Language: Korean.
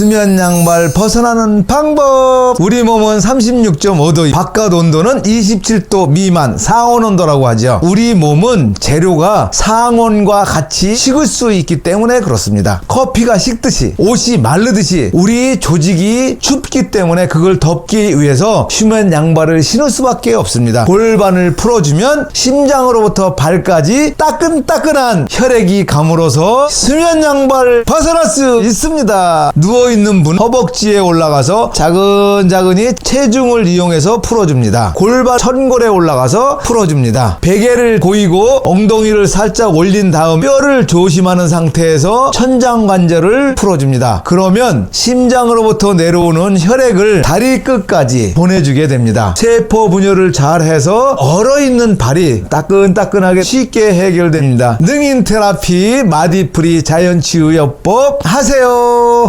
수면 양발 벗어나는 방법. 우리 몸은 36.5도, 바깥 온도는 27도 미만, 상온 온도라고 하죠. 우리 몸은 재료가 상온과 같이 식을 수 있기 때문에 그렇습니다. 커피가 식듯이, 옷이 마르듯이 우리 조직이 춥기 때문에 그걸 덮기 위해서 수면 양발을 신을 수밖에 없습니다. 골반을 풀어주면 심장으로부터 발까지 따끈따끈한 혈액이 감으로서 수면 양발을 벗어날 수 있습니다. 누워 있는 분 허벅지에 올라가서 자근자근히 체중을 이용해서 풀어줍니다. 골반 천골에 올라가서 풀어줍니다. 베개를 고이고 엉덩이를 살짝 올린 다음 뼈를 조심하는 상태에서 천장 관절을 풀어줍니다. 그러면 심장으로부터 내려오는 혈액을 다리 끝까지 보내주게 됩니다. 세포 분열을 잘 해서 얼어있는 발이 따끈따끈하게 쉽게 해결됩니다. 능인 테라피 마디프리 자연치유요법 하세요.